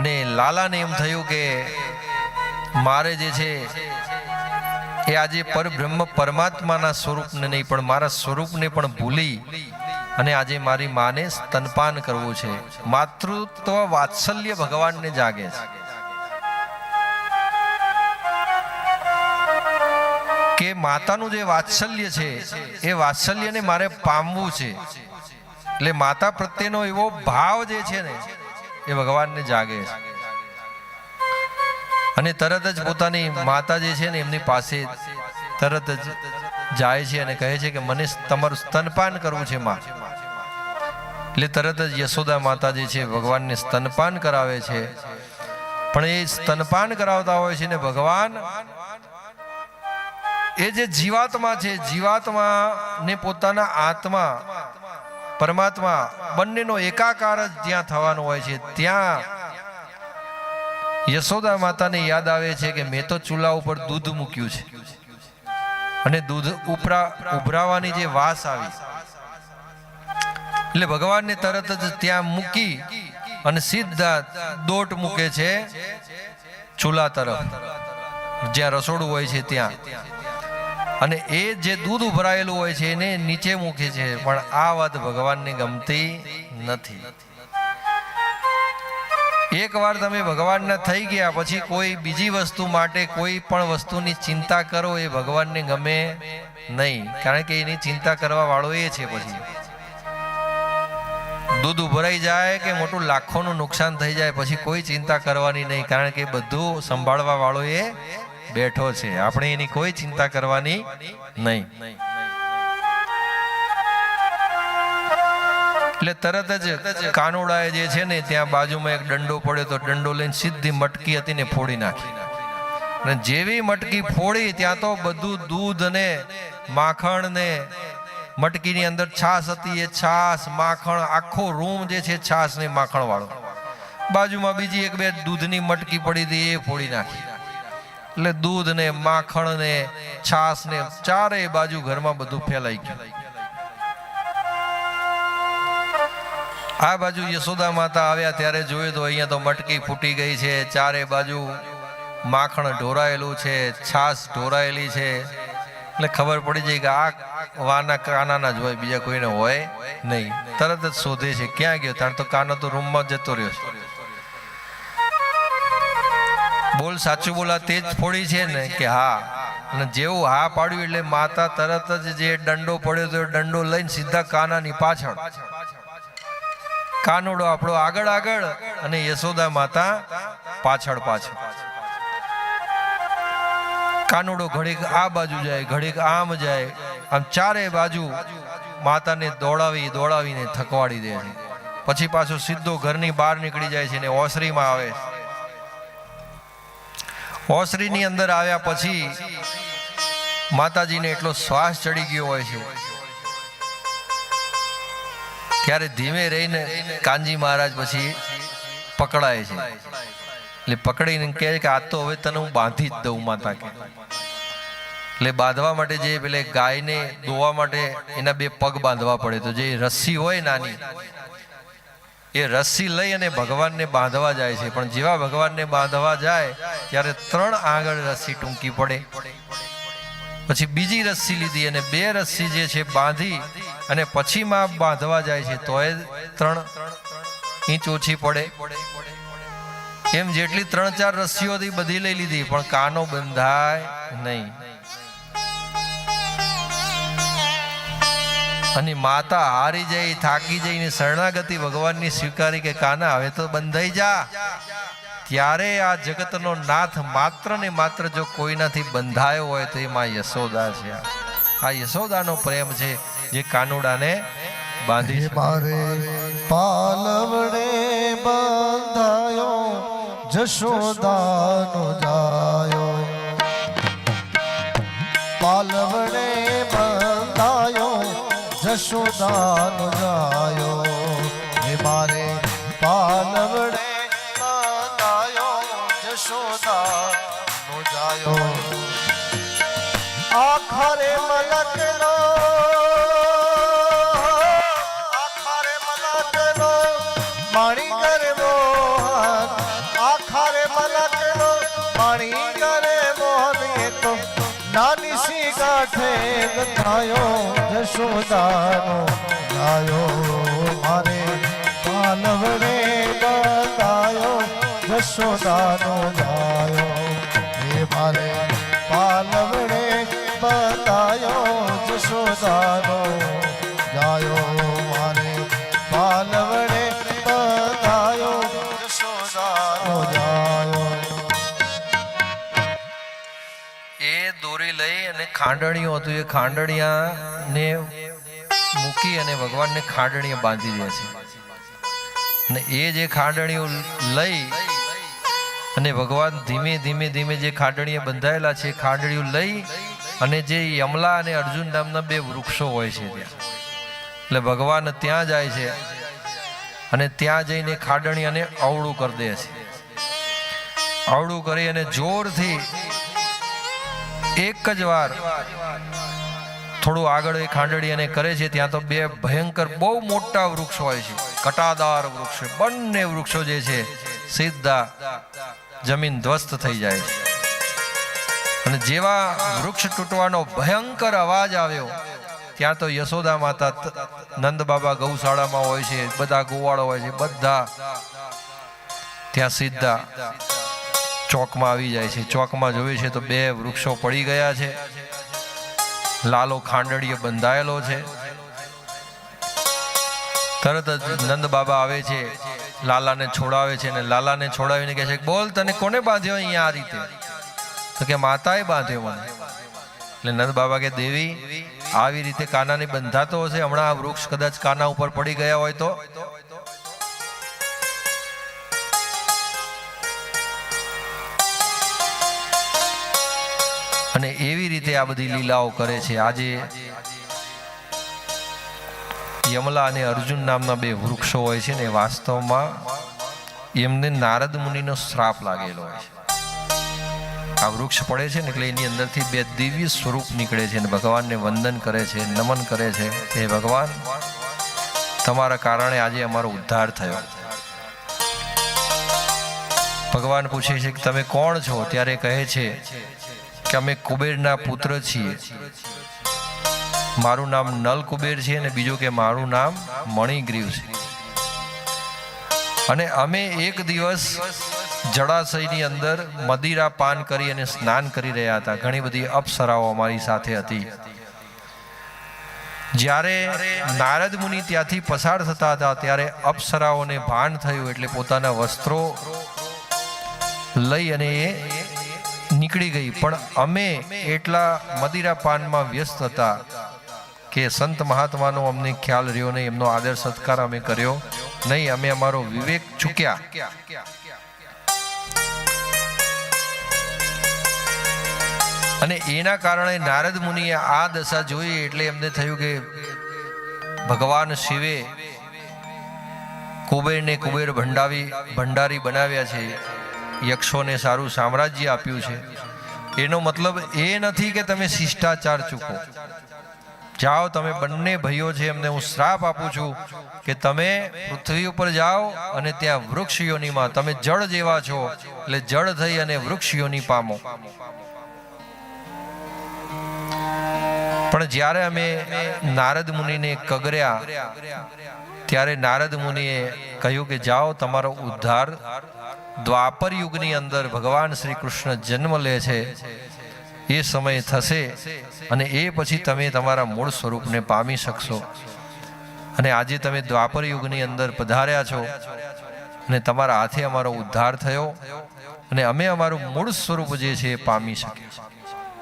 અને લાલાને એમ થયું કે મારે જે છે એ આજે પરબ્રહ્મ પરમાત્માના સ્વરૂપને નહીં, પણ મારા સ્વરૂપને પણ ભૂલી અને આજે મારી માને સ્તનપાન કરવું છે. માતૃત્વ વાત્સલ્ય ભગવાનને જાગે છે. કે માતાનું જે વાત્સલ્ય છે, એ વાત્સલ્યને મારે પામવું છે. એટલે માતા પ્રત્યેનો એવો ભાવ જે છે ને એ ભગવાનને જાગે છે. અને તરત જ પોતાની માતા જે છે ને એમની પાસે તરત જ જાય છે અને કહે છે કે મને તમારું સ્તનપાન કરવું છે માં. એટલે તરત જ યશોદા માતા જે છે ભગવાનને સ્તનપાન કરાવે છે. પણ એ સ્તનપાન કરાવતા હોય છે ને ભગવાન, એ જે જીવાત્મા છે જીવાત્મા ને પોતાના આત્મા પરમાત્મા બંનેનો એકાકાર જ જ્યાં થવાનો હોય છે, ત્યાં યશોદા માતાને યાદ આવે છે કે મેં તો ચૂલા ઉપર દૂધ મૂક્યું છે. અને દૂધ ઉપરા ઉભરાવાની જે વાસ આવી, એટલે ભગવાનને તરત જ ત્યાં મૂકી અને સીધા દોટ મૂકે છે ચૂલા તરફ. જ્યાં રસોડું હોય છે ત્યાં. અને એ જે દૂધ ઉભરાયેલું હોય છે, એને નીચે મૂકે છે. પણ આ વાત ભગવાનને ગમતી નથી. એકવાર તમે ભગવાનના થઈ ગયા, પછી કોઈ બીજી વસ્તુ માટે કોઈ પણ વસ્તુની ચિંતા કરો, એ ભગવાનને ગમે નહીં. કારણ કે એની ચિંતા કરવા વાળો એ છે પછી. દૂધ ઉભરાઈ જાય કે મોટું લાખોનું નુકસાન થઈ જાય, પછી કોઈ ચિંતા કરવાની નહીં. કારણ કે બધું સંભાળવા વાળો એ બેઠો છે. આપણે એની કોઈ ચિંતા કરવાની નહીં. એટલે તરત જ કાનુડાએ જે છે ને, ત્યાં બાજુમાં એક દંડો પડ્યો તો દંડો લઈને સીધી મટકી હતી ને ફોડી નાખી. અને જેવી મટકી ફોડી, ત્યાં તો બધું દૂધ ને માખણ ને મટકીની અંદર છાશ હતી. એ છાશ, માખણ, આખો રૂમ જે છે છાશ ને માખણ વાળો બાજુમાં બીજી એક બે દૂધની મટકી પડી હતી, એ ફોડી નાખી. એટલે દૂધ ને માખણ ને છાશ ને ચારે બાજુ ઘરમાં બધું ફેલાઈ ગયું. આ બાજુ યશોદા માતા આવ્યા ત્યારે જોયું તો અહીંયા તો મટકી ફૂટી ગઈ છે, ચારે બાજુ માખણ ઢોરાયેલું છે, છાશ ઢોરાયેલી છે. એટલે ખબર પડી જાય કે આ વાના કાનાના જ હોય, બીજા કોઈને હોય નહીં. તરત જ શોધે છે, ક્યાં ગયો? તાણ તો કાનો તો રૂમમાં જતો રહ્યો છે. બોલ સાચું બોલા તે જ ફોડી છે ને કે હા. અને જેવું હા પાડ્યું એટલે માતા તરત જ જે દંડો પડ્યો તો દંડો લઈને સીધા કાનાની પાછળ. કાનુડો આપણો આગળ આગળ અને યશોદા માતા પાછળ પાછળ. કાનુડો ઘડીક આ બાજુ જાય, ઘડીક આમ જાય, આમ ચારે બાજુ માતાને દોડાવી, દોડાવીને થકવાડી દે છે. પછી પાછો સીધો ઘરની બહાર નીકળી જાય છે ને ઓસરીમાં આવે છે. ઓસરીની અંદર આવ્યા પછી માતાજીને એટલો શ્વાસ ચડી ગયો હોય છે. ત્યારે ધીમે રહીને કાનજી મહારાજ પછી પકડાય છે. એટલે પકડીને કહે કે આ તો હવે તને હું બાંધી જ દઉં માતા કે એટલે બાંધવા માટે જે પેલે ગાયને દોવા માટે એના બે પગ બાંધવા પડે. તો જે રસ્સી હોય નાની એ રસ્સી લઈ અને ભગવાનને બાંધવા જાય છે. પણ જેવા ભગવાનને બાંધવા જાય, ત્યારે ત્રણ આગળ રસ્સી ટૂંકી પડે. પછી બીજી રસ્સી લીધી અને બે રસ્સી જે છે બાંધી અને પછી માં બાંધવા જાય છે તોય ત્રણ ઇંચ ઓછી પડે. એમ જેટલી ત્રણ ચાર રસ્સીઓ બધી લઈ લીધી, પણ કાનો બંધાય નહીં. અને માતા હારી જઈ થાકી જઈને શરણાગતિ ભગવાનની સ્વીકારી કે કાના હવે તો બંધાઈ જા. ત્યારે આ જગતનો નાથ માત્ર ને માત્ર જો કોઈનાથી બંધાયો હોય તો એમાં યશોદા છે. આ યશોદાનો પ્રેમ છે જે કાનુડાને બાંધી. મારે પાલવડે બંધાયો જશોદાનો જાયો. જશોદાનો જાયો હે મારે પાલવડે બંધાયો જશોદાનો જાયો આખરે આખરે ગથાયો જશોદાનો ગાયો, મારે પાલવડે બતાયો, જશોદાનો ગાયો. હે મારે પાલવડે બતાયો, જશોદાનો ગાયો. મારે પાલવડે બતાયો, જશોદાનો ગાયો. એ દોરી લઈ અને ખાંડણીઓ હતું. એ ખાંડણીયાને મૂકી અને ભગવાનને ખાંડણીએ બાંધી દે છે. અને એ જે ખાંડણીઓ લઈ અને ભગવાન ધીમે ધીમે ધીમે જે ખાંડણીએ બંધાયેલા છે ખાંડણીઓ લઈ અને જે યમલા અને અર્જુન નામના બે વૃક્ષો હોય છે ત્યાં. એટલે ભગવાન ત્યાં જાય છે અને ત્યાં જઈને ખાંડણી અને અવળું કરી દે છે. અવળું કરી અને જોરથી એક જ વાર થોડું આગળ એ ખાંડડી અને કરે છે, ત્યાં તો બે ભયંકર બહુ મોટા વૃક્ષ હોય છે. કટાદાર વૃક્ષ, બંને વૃક્ષો જે છે, સીધા જમીન ધ્વસ્ત થઈ જાય છે. અને જેવા વૃક્ષ તૂટવાનો ભયંકર અવાજ આવ્યો, ત્યાં તો યશોદા માતા નંદ બાબા ગૌશાળામાં હોય છે, બધા ગોવાળો હોય છે, બધા ત્યાં સીધા ચોકમાં આવી જાય છે. ચોકમાં જોવે છે તો બે વૃક્ષો પડી ગયા છે. લાલો ખાંડડીએ બંધાયેલો છે. તરત જ નંદ બાબા આવે છે. લાલાને છોડાવે છે અને લાલાને છોડાવીને કહે છે, બોલ, તને કોને બાંધ્યો અહીંયા આ રીતે? તો કે, માતાએ બાંધ્યો મને. એટલે નંદ બાબા કે, દેવી, આવી રીતે કાનાને બંધાતો હશે? હમણાં આ વૃક્ષ કદાચ કાના ઉપર પડી ગયા હોય તો? અને એવી રીતે આ બધી લીલાઓ કરે છે. આજે યમલા અને અર્જુન નામના બે વૃક્ષો હોય છે ને, વાસ્તવમાં એમને નારદ મુનિનો શ્રાપ લાગેલો હોય છે. આ વૃક્ષ પડે છે ને, એટલે એની અંદરથી બે દિવ્ય સ્વરૂપ નીકળે છે અને ભગવાનને વંદન કરે છે, નમન કરે છે. હે ભગવાન, તમારા કારણે આજે અમારો ઉદ્ધાર થયો. ભગવાન પૂછે છે કે તમે કોણ છો? ત્યારે કહે છે કે અમે કુબેરના પુત્ર છીએ. મારું નામ નલ કુબેર છે અને બીજું કે મારું નામ મણિગ્રીવ છે. અને અમે એક દિવસ જળાશયની અંદર મદિરા પાન કરી અને સ્નાન કરી રહ્યા હતા. ઘણી બધી અપ્સરાઓ અમારી સાથે હતી. જ્યારે નારદ મુનિ ત્યાંથી પસાર થતા હતા, ત્યારે અપ્સરાઓને ભાન થયું એટલે પોતાના વસ્ત્રો લઈ અને એ નીકળી ગઈ. પણ અમે એટલા મદિરા પાનમાં વ્યસ્ત હતા કે સંત મહાત્માનો અમને ખ્યાલ રહ્યો નહીં. એમનો આદર સત્કાર અમે કર્યો નહીં. અમે અમારો વિવેક ચૂક્યા. અને એના કારણે નારદ મુનિએ આ દશા જોઈ એટલે એમને થયું કે ભગવાન શિવે કુબેરને કુબેર ભંડાવી, ભંડારી બનાવ્યા છે. યક્ષોને સારું સામ્રાજ્ય આપ્યું છે. એનો મતલબ એ નથી કે તમે શિષ્ટાચાર ચૂકો. જાઓ, તમે બંને ભાઈઓ છે, એમને હું શ્રાપ આપું છું કે તમે પૃથ્વી ઉપર જાઓ અને ત્યાં વૃક્ષ યોનીમાં તમે જળ જેવા છો, એટલે જળ થઈ અને વૃક્ષ યોની પામો. પણ જ્યારે અમે નારદ મુનિને કગર્યા, ત્યારે નારદ મુનિએ કહ્યું કે જાઓ, તમારો ઉદ્ધાર દ્વાપર યુગની અંદર ભગવાન શ્રી કૃષ્ણ જન્મ લે છે. એ સમય થશે અને એ પછી તમે તમારા મૂળ સ્વરૂપને પામી શકશો. અને આજે તમે દ્વાપર યુગની અંદર પધાર્યા છો અને તમારા હાથે અમારો ઉદ્ધાર થયો અને અમે અમારું મૂળ સ્વરૂપ જે છે એ પામી શકીએ